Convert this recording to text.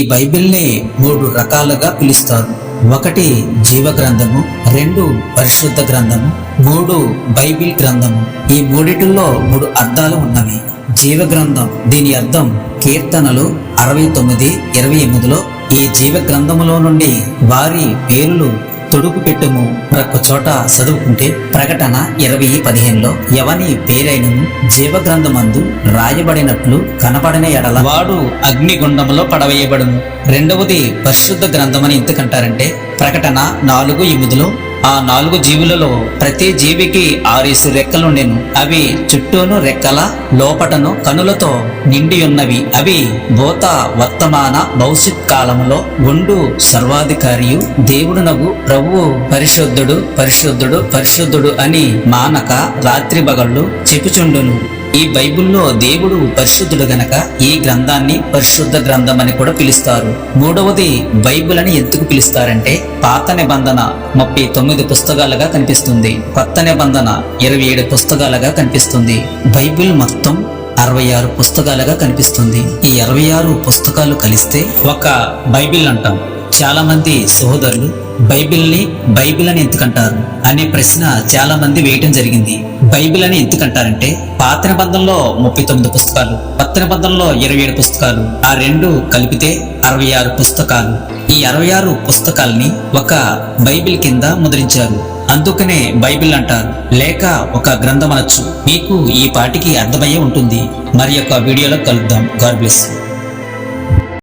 ఈ బైబిల్ని మూడు రకాలుగా పిలుస్తారు. ఒకటి జీవ గ్రంథము రెండు పరిశుద్ధ గ్రంథము మూడు బైబిల్ గ్రంథము. ఈ మూడిటిల్లో మూడు అర్థాలు ఉన్నవి. జీవ గ్రంథం దీని అర్థం కీర్తనలు అరవై తొమ్మిది ఇరవై ఎనిమిదిలో ఈ జీవ గ్రంథములో నుండి వారి పేర్లు తొడుగు పెట్టుము. మరొక చోట చదువుకుంటే ప్రకటన ఇరవై పదిహేనులో ఎవని పేరైనను జీవగ్రంథమందు రాయబడినట్లు కనబడిన ఎడల వాడు అగ్నిగుండంలో పడవేయబడును. రెండవది పరిశుద్ధ గ్రంథమని ఎందుకంటారంటే ప్రకటన నాలుగు ఎనిమిదిలో ఆ నాలుగు జీవులలో ప్రతి జీవికి ఆరేసు రెక్కలుండెను అవి చుట్టూను రెక్కల లోపటను కనులతో నిండి ఉన్నవి అవి భూత వర్తమాన భవిష్యత్ కాలంలో ఉండు సర్వాధికారియు. దేవుడునగు ప్రభువు పరిశుద్ధుడు పరిశుద్ధుడు పరిశుద్ధుడు అని మానక రాత్రి బగళ్ళు చెప్పుచుండును. ఈ బైబిల్లో దేవుడు పరిశుద్ధుడు గనక ఈ గ్రంథాన్ని పరిశుద్ధ గ్రంథం అని కూడా పిలుస్తారు. మూడవది బైబిల్ అని ఎందుకు పిలుస్తారంటే పాత నిబంధన ముప్పై తొమ్మిది పుస్తకాలుగా కనిపిస్తుంది. కొత్త నిబంధన ఇరవై ఏడు పుస్తకాలుగా కనిపిస్తుంది. బైబిల్ మొత్తం అరవై ఆరు పుస్తకాలుగా కనిపిస్తుంది. ఈ అరవై ఆరు పుస్తకాలు కలిస్తే ఒక బైబిల్ అంటాం. చాలా మంది సహోదరులు బైబిల్ని బైబిల్ అని ఎందుకంటారు? అనే ప్రశ్న చాలా మంది వేయటం జరిగింది. బైబిల్ అని ఎందుకంటారంటే పాత నిబంధనలో ముప్పై తొమ్మిది పుస్తకాలు కొత్త నిబంధనలో ఇరవై ఏడు పుస్తకాలు ఆ రెండు కలిపితే అరవై ఆరు పుస్తకాలు. ఈ అరవై ఆరు పుస్తకాల్ని ఒక బైబిల్ కింద ముద్రించారు. అందుకనే బైబిల్ అంటారు లేక ఒక గ్రంథం అనొచ్చు మీకు ఈ పాటికి అర్థమయ్యే ఉంటుంది. మరి యొక్క వీడియోలో కలుద్దాం. God bless